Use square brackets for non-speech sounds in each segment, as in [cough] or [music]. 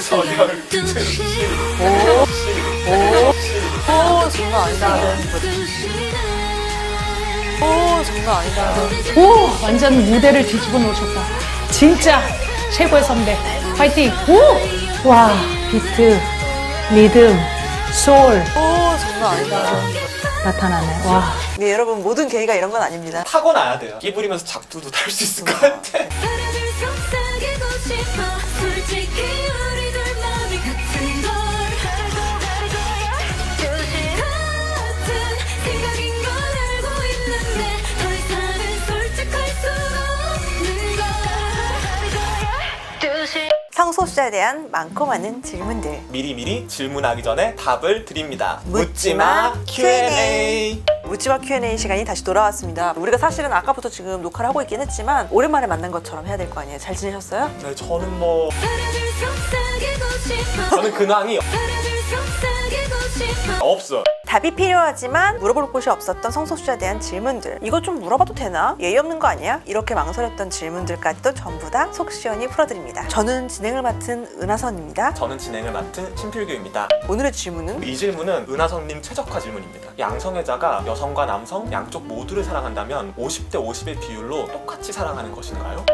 서열 오 장난 아니다. 오 장난 아니다. 오 완전 무대를 뒤집어 놓으셨다. 진짜 최고의 선배. 파이팅. 오! 와 비트, 리듬, 소울 오 장난 아니다. 나타나네. 와. 네 여러분 모든 게이가 이런 건 아닙니다. 타고나야 돼요. 끼 부리면서 작두도 탈 수 있을 것 같아. [laughs] 사라질 속삭이고 싶어 솔직히 성소수자에 대한 많고 많은 질문들. 미리미리 질문하기 전에 답을 드립니다. 묻지마 Q&A. 묻지마 Q&A 시간이 다시 돌아왔습니다. 우리가 사실은 아까부터 지금 녹화를 하고 있긴 했지만 오랜만에 만난 것처럼 해야 될 거 아니에요. 잘 지내셨어요? 네, 저는 뭐 저는 근황이 없어. 답이 필요하지만 물어볼 곳이 없었던 성소수자에 대한 질문들. 이거 좀 물어봐도 되나? 예의 없는 거 아니야? 이렇게 망설였던 질문들까지도 전부 다 속 시원히 풀어드립니다. 저는 진행을 맡은 은하선입니다. 저는 진행을 맡은 신필규입니다. 오늘의 질문은 이 질문은 은하성님 최적화 질문입니다. 양성애자가 여성과 남성 양쪽 모두를 사랑한다면 50대 50의 비율로 똑같이 사랑하는 것인가요?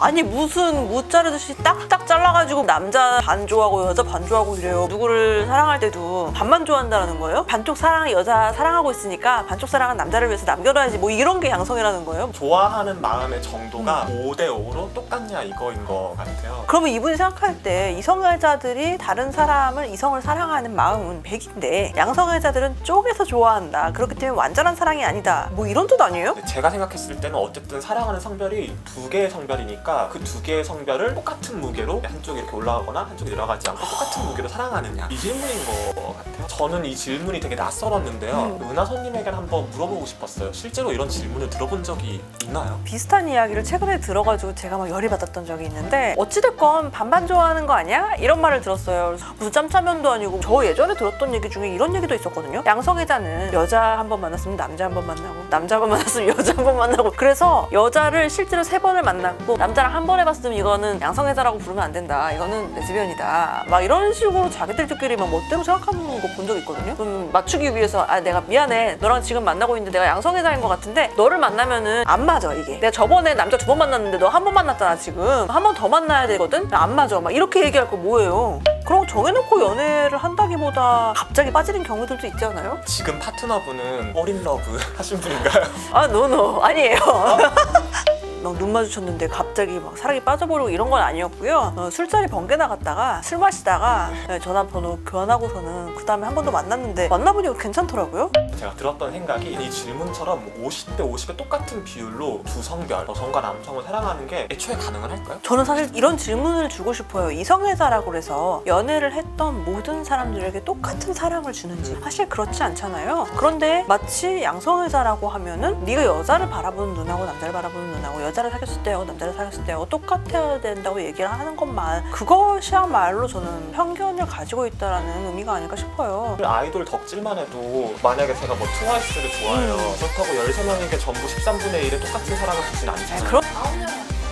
아니 무슨 무 자르듯이 딱딱 잘라가지고 남자 반 좋아하고 여자 반 좋아하고 이래요 누구를 사랑할 때도 반만 좋아한다는 거예요? 반쪽 사랑 여자 사랑하고 있으니까 반쪽 사랑은 남자를 위해서 남겨둬야지 뭐 이런 게 양성이라는 거예요? 좋아하는 마음의 정도가 5대 5로 똑같냐 이거인 것 같아요. 그러면 이분이 생각할 때 이성애자들이 다른 사람을 이성을 사랑하는 마음은 100인데 양성애자들은 쪼개서 좋아한다 그렇기 때문에 완전한 사랑이 아니다 뭐 이런 뜻 아니에요? 제가 생각했을 때는 어쨌든 사랑하는 성별이 두 개의 성별이니까 그 두 개의 성별을 똑같은 무게로 한쪽이 이렇게 올라가거나 한쪽이 내려가지 않고 똑같은 무게로 사랑하느냐 이 질문인 것 같아요. 저는 이 질문이 되게 낯설었는데요. 은하 선님에게 한번 물어보고 싶었어요. 실제로 이런 질문을 들어본 적이 있나요? 비슷한 이야기를 최근에 들어가지고 제가 막 열이 받았던 적이 있는데 어찌됐건 반반 좋아하는 거 아니야? 이런 말을 들었어요. 무슨 짬짜면도 아니고 저 예전에 들었던 얘기 중에 이런 얘기도 있었거든요. 양성애자는 여자 한 번 만났으면 남자 한 번 만나고 남자 한번 만났으면 여자 한 번 만나고 그래서 여자를 실제로 세 번을 만났고 남자랑 한 번 해봤으면 이거는 양성애자라고 부르면 안 된다. 이거는 레즈비언이다. 막 이런 식으로 자기들끼리 막 멋대로 생각하는 거 본 적 있거든요. 그럼 맞추기 위해서 아 내가 미안해. 너랑 지금 만나고 있는데 내가 양성애자인 것 같은데 너를 만나면은 안 맞아 이게. 내가 저번에 남자 두 번 만났는데 너 한 번 만났잖아 지금. 한 번 더 만나야 되거든. 안 맞아. 막 이렇게 얘기할 거 뭐예요? 그럼 정해놓고 연애를 한다기보다 갑자기 빠지는 경우들도 있지 않아요? 지금 파트너분은 어린 러브 [laughs] 하신 분인가요? 아 노노 아니에요. 막눈 마주쳤는데 갑자기 막 사랑에 빠져버리고 이런 건 아니었고요. 어, 술자리 번개 나갔다가 술 마시다가 네, 전화번호 교환하고서는 그 다음에 한 번 더 만났는데 만나보니까 괜찮더라고요. 제가 들었던 생각이 이 질문처럼 50대 50의 똑같은 비율로 두 성별, 여성과 남성을 사랑하는 게 애초에 가능은 할까요? 저는 사실 이런 질문을 주고 싶어요. 이성애자라고 그래서 연애를 했던 모든 사람들에게 똑같은 사랑을 주는지 사실 그렇지 않잖아요. 그런데 마치 양성애자라고 하면은 네가 여자를 바라보는 눈하고 남자를 바라보는 눈하고 여자를 사귀었을 때하고 남자를 사귀었을 때하고 똑같아야 된다고 얘기를 하는 것만 그것이야말로 저는 편견을 가지고 있다라는 의미가 아닐까 싶어요. 아이돌 덕질만 해도 만약에 제가 뭐 트와이스를 좋아해요. 그렇다고 13명에게 전부 13분의 1의 똑같은 사랑을 주진 않잖아요. 그럼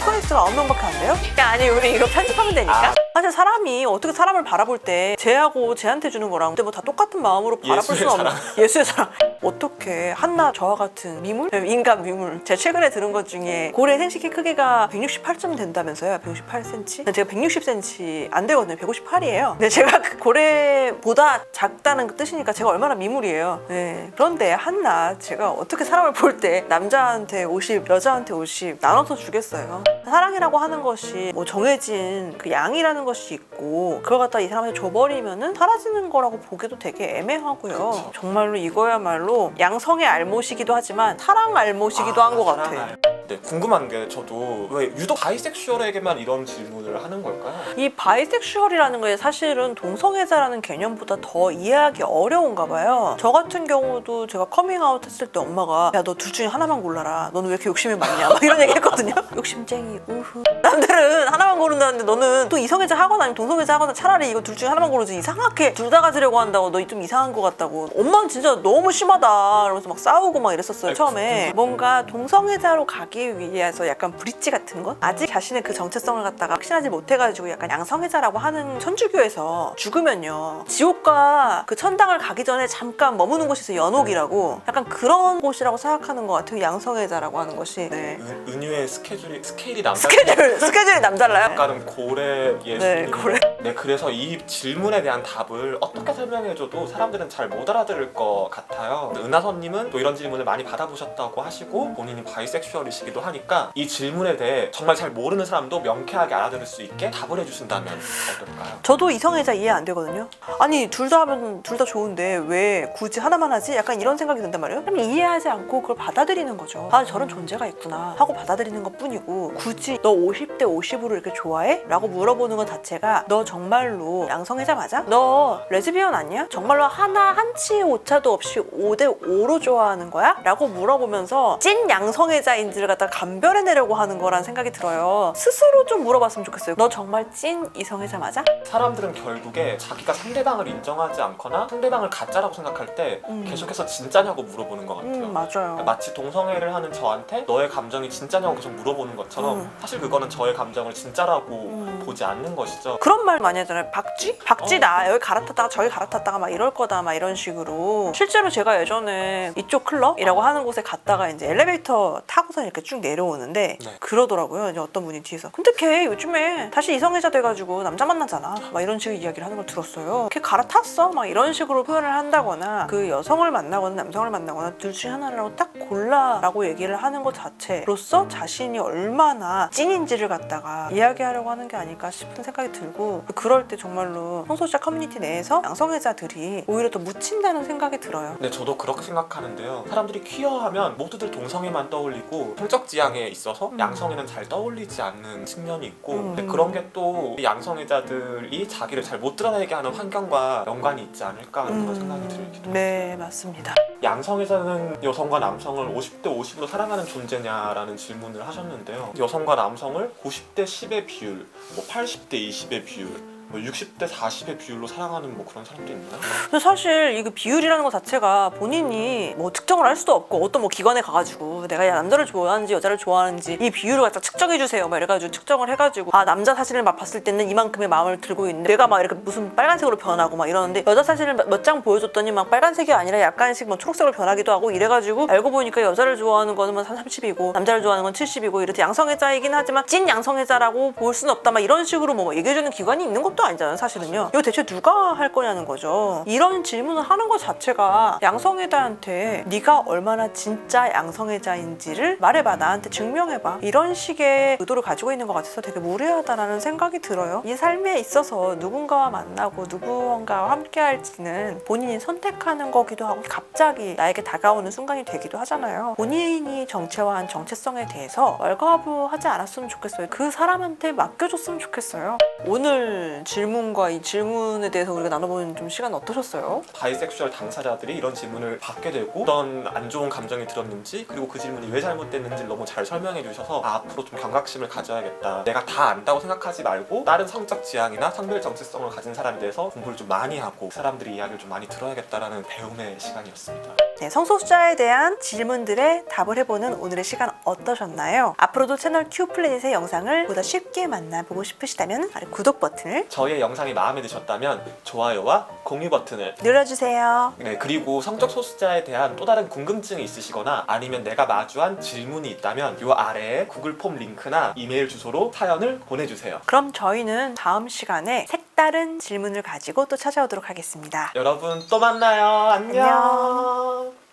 트와이스가 9명밖에 안 돼요? 야, 아니 우리 이거 편집하면 되니까 아. 사실 사람이 어떻게 사람을 바라볼 때 쟤하고 쟤한테 주는 거랑 근데 뭐 다 똑같은 마음으로 바라볼 수는 없는. [laughs] 예수의 사랑 어떻게 한나 저와 같은 미물? 네, 인간 미물 제가 최근에 들은 것 중에 고래 생식기 크기가 168점 된다면서요 168cm? 제가 160cm 안 되거든요 158이에요 근데 제가 그 고래보다 작다는 그 뜻이니까 제가 얼마나 미물이에요 네. 그런데 한나 제가 어떻게 사람을 볼 때 남자한테 50 여자한테 50 나눠서 주겠어요 사랑이라고 하는 것이 뭐 정해진 그 양이라는 것이 있고 그걸 갖다 이 사람한테 줘버리면은 사라지는 거라고 보기도 되게 애매하고요. 그쵸. 정말로 이거야말로 양성의 알못이기도 하지만 사랑 알못이기도 한것 같아. 사랑할. 네, 궁금한 게 저도 왜 유독 바이섹슈얼에게만 이런 질문을 하는 걸까요? 이 바이섹슈얼이라는 게 사실은 동성애자라는 개념보다 더 이해하기 어려운가 봐요. 저 같은 경우도 제가 커밍아웃 했을 때 엄마가 야 너 둘 중에 하나만 골라라. 너는 왜 이렇게 욕심이 많냐? 막 이런 얘기 했거든요. [laughs] 욕심쟁이 우후. 남들은 하나만 고른다는데 너는 또 이성애자 하거나 아니면 동성애자 하거나 차라리 이거 둘 중에 하나만 고르지 이상하게 둘 다 가지려고 한다고 너 좀 이상한 것 같다고. 엄마는 진짜 너무 심하다. 이러면서 막 싸우고 막 이랬었어요 처음에. 뭔가 동성애자로 가기 막기 위해서 약간 브릿지 같은 것? 아직 자신의 그 정체성을 갖다가 확신하지 못해가지고 약간 양성애자라고 하는 천주교에서 죽으면요 지옥과 그 천당을 가기 전에 잠깐 머무는 곳이 있어요 연옥이라고 약간 그런 곳이라고 생각하는 것 같아요 양성애자라고 하는 것이 네. 은, 은유의 스케줄이 스케일이 남다. 스케줄 스케줄이 남달라요? 약간은 고래 예수님. 네, 고래. 네, 그래서 이 질문에 대한 답을 어떻게 설명해줘도 사람들은 잘 못 알아들을 것 같아요. 은하선님은 또 이런 질문을 많이 받아보셨다고 하시고 본인이 바이섹슈얼이시기도 하니까 이 질문에 대해 정말 잘 모르는 사람도 명쾌하게 알아들을 수 있게 답을 해주신다면 어떨까요? 저도 이성애자 이해 안 되거든요. 아니 둘 다 하면 둘 다 좋은데 왜 굳이 하나만 하지? 약간 이런 생각이 든단 말이에요. 그럼 이해하지 않고 그걸 받아들이는 거죠. 아 저런 존재가 있구나 하고 받아들이는 것 뿐이고 굳이 너 50대 50으로 이렇게 좋아해? 라고 물어보는 것 자체가 너 정 말로 양성애자 맞아? 너 레즈비언 아니야? 정말로 하나 한치의 오차도 없이 5대 5로 좋아하는 거야? 라고 물어보면서 찐 양성애자인지를 갖다 감별해내려고 하는 거란 생각이 들어요. 스스로 좀 물어봤으면 좋겠어요. 너 정말 찐 이성애자 맞아? 사람들은 결국에 자기가 상대방을 인정하지 않거나 상대방을 가짜라고 생각할 때 음. 계속해서 진짜냐고 물어보는 것 같아요. 음 맞아요. 마치 동성애를 하는 저한테 너의 감정이 진짜냐고 계속 물어보는 것처럼 음. 사실 그거는 저의 감정을 진짜라고 음. 보지 않는 것이죠. 그런 말 많이 하잖아요. 박쥐? 박쥐다. 어. 여기 갈아탔다가 저기 갈아탔다가 막 이럴 거다. 막 이런 식으로. 실제로 제가 예전에 이쪽 클럽이라고 하는 곳에 갔다가 이제 엘리베이터 타고서 이렇게 쭉 내려오는데 네. 그러더라고요. 이제 어떤 분이 뒤에서. 근데 걔 요즘에 다시 이성애자 돼가지고 남자 만나잖아. 막 이런 식의 이야기를 하는 걸 들었어요. 걔 갈아탔어. 막 이런 식으로 표현을 한다거나 그 여성을 만나거나 남성을 만나거나 둘 중에 하나라고 딱 골라라고 얘기를 하는 것 자체로서 자신이 얼마나 찐인지를 갖다가 이야기하려고 하는 게 아닐까 싶은 생각이 들고 그럴 때 정말로 성소수자 커뮤니티 내에서 양성애자들이 오히려 더 묻힌다는 생각이 들어요. 네, 저도 그렇게 생각하는데요. 사람들이 퀴어하면 모두들 동성애만 떠올리고 성적 지향에 있어서 음. 양성애는 잘 떠올리지 않는 측면이 있고 음. 근데 그런 게 또 양성애자들이 자기를 잘 못 드러내게 하는 환경과 연관이 있지 않을까 하는 그런 생각이 들기도 해요. 네 맞습니다. 양성애자는 여성과 남성을 50대 50으로 사랑하는 존재냐라는 질문을 하셨는데요. 여성과 남성을 90대 10의 비율, 뭐 80대 20의 비율, 뭐 60대 40의 비율로 사랑하는 뭐 그런 사람도 있나요? 사실 이거 비율이라는 것 자체가 본인이 뭐 측정을 할 수도 없고 어떤 뭐 기관에 가가지고 내가 남자를 좋아하는지 여자를 좋아하는지 이 비율을 갖다 측정해 주세요 막 이래가지고 측정을 해가지고 아 남자 사진을 막 봤을 때는 이만큼의 마음을 들고 있는데 내가 막 이렇게 무슨 빨간색으로 변하고 막 이러는데 여자 사진을 몇 장 보여줬더니 막 빨간색이 아니라 약간씩 뭐 초록색으로 변하기도 하고 이래가지고 알고 보니까 여자를 좋아하는 거는 뭐 30이고 남자를 좋아하는 건 70이고 이렇게 양성애자이긴 하지만 찐 양성애자라고 볼 수는 없다 막 이런 식으로 뭐 얘기해주는 기관이 있는 것도 아니잖아요 사실은요. 이거 대체 누가 할 거냐는 거죠. 이런 질문을 하는 것 자체가 양성애자한테 네가 얼마나 진짜 양성애자인지를 말해봐 나한테 증명해봐. 이런 식의 의도를 가지고 있는 것 같아서 되게 무례하다라는 생각이 들어요. 이 삶에 있어서 누군가와 만나고 누구와와 함께 할지는 본인이 선택하는 거기도 하고 갑자기 나에게 다가오는 순간이 되기도 하잖아요. 본인이 정체화한 정체성에 대해서 왈가부 하지 않았으면 좋겠어요. 그 사람한테 맡겨줬으면 좋겠어요. 오늘 질문과 이 질문에 대해서 우리가 나눠보는 좀 시간 어떠셨어요? 바이섹슈얼 당사자들이 이런 질문을 받게 되고 어떤 안 좋은 감정이 들었는지 그리고 그 질문이 왜 잘못됐는지 를 너무 잘 설명해 주셔서 아, 앞으로 좀 경각심을 가져야겠다 내가 다 안다고 생각하지 말고 다른 성적 지향이나 성별 정체성을 가진 사람에 대해서 공부를 좀 많이 하고 사람들이 이야기를 좀 많이 들어야겠다라는 배움의 시간이었습니다 네, 성소수자에 대한 질문들에 답을 해보는 오늘의 시간 어떠셨나요? 앞으로도 채널 Q 플래닛의 영상을 보다 쉽게 만나보고 싶으시다면 아래 구독 버튼을 저희의 영상이 마음에 드셨다면 좋아요와 공유 버튼을 눌러주세요. 네, 그리고 성적 소수자에 대한 또 다른 궁금증이 있으시거나 아니면 내가 마주한 질문이 있다면 이 아래에 구글 폼 링크나 이메일 주소로 사연을 보내주세요. 그럼 저희는 다음 시간에 색다른 질문을 가지고 또 찾아오도록 하겠습니다. 여러분 또 만나요. 안녕. 안녕.